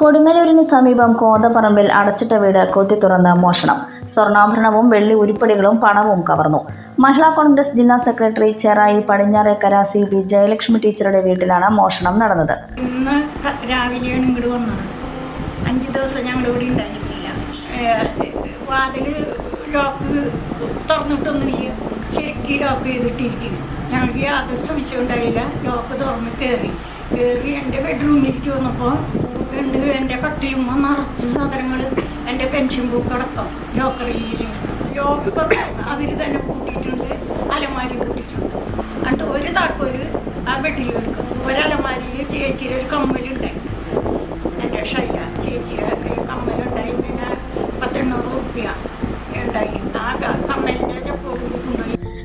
കൊടുങ്ങല്ലൂരിന് സമീപം കോതപ്പറമ്പിൽ അടച്ചിട്ട വീട് കൊത്തി തുറന്ന് മോഷണം. സ്വർണാഭരണവും വെള്ളി ഉരുപ്പടികളും പണവും കവർന്നു. മഹിളാ കോൺഗ്രസ് ജില്ലാ secretary Cherai Padinjarekkara C V Jayalakshmi ടീച്ചറുടെ വീട്ടിലാണ് മോഷണം നടന്നത്. ഇന്ന് രാവിലെയാണ് ഇങ്ങോട്ട് വന്നത്. അഞ്ച് ദിവസം ഞങ്ങൾ ഇവിടെ ഉണ്ടായിരുന്നില്ല ലോക്ക് തുറന്നിട്ടൊന്നുമില്ല. ശരിക്കും ലോക്ക് ചെയ്തിട്ടിരിക്കുന്നു. ഞങ്ങൾക്ക് യാതൊരു സംശയം ഉണ്ടായില്ല. ലോക്ക് തുറന്ന് കയറി കയറി എന്റെ ബെഡ്റൂമിലേക്ക് വന്നപ്പോൾ കട്ടിലുമ്മ നിറച്ച് സാധനങ്ങൾ എന്റെ പെൻഷൻ ബുക്ക് അടക്കം ലോക്കറിൽ ലോക്കർ അവർ തന്നെ കൂട്ടിയിട്ടുണ്ട്. അലമാരി കൂട്ടിയിട്ടുണ്ട്. അണ്ട് ഒരു താക്കോൽ ആ ബെഡിൽ എടുക്കും ഒരലമാരിയിൽ ചേച്ചിയുടെ ഒരു കമ്മലുണ്ടായി എന്റെ ഷൈല ചേച്ചിയുടെ കമ്മലുണ്ടായി. പിന്നെ പത്തെണ്ണൂറ് റുപ്യ ഉണ്ടായി. ആ ക- കമ്മലിന്റെ ചപ്പോട് കൊണ്ടുപോയി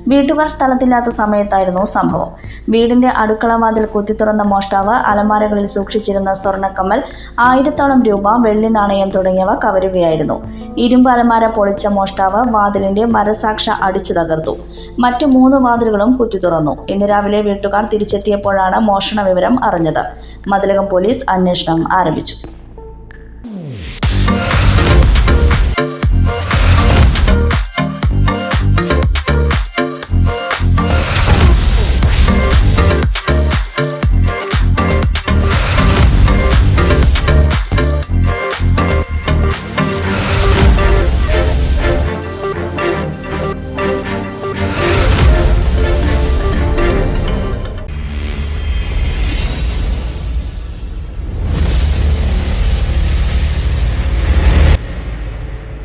വീട്ടുകാർ സ്ഥലത്തില്ലാത്ത സമയത്തായിരുന്നു സംഭവം. വീടിന്റെ അടുക്കള വാതിൽ കുത്തിത്തുറന്ന മോഷ്ടാവ് അലമാരകളിൽ സൂക്ഷിച്ചിരുന്ന സ്വർണക്കമ്മൽ ആയിരത്തോളം രൂപ വെള്ളി നാണയം തുടങ്ങിയവ കവരുകയായിരുന്നു. ഇരുമ്പ് അലമാര പൊളിച്ച മോഷ്ടാവ് വാതിലിന്റെ മരസാക്ഷ അടിച്ചു തകർത്തു. മറ്റു മൂന്ന് വാതിലുകളും കുത്തിത്തുറന്നു ഇന്ന് രാവിലെ വീട്ടുകാർ തിരിച്ചെത്തിയപ്പോഴാണ് മോഷണ വിവരം അറിഞ്ഞത്. മതിലകം പോലീസ് അന്വേഷണം ആരംഭിച്ചു.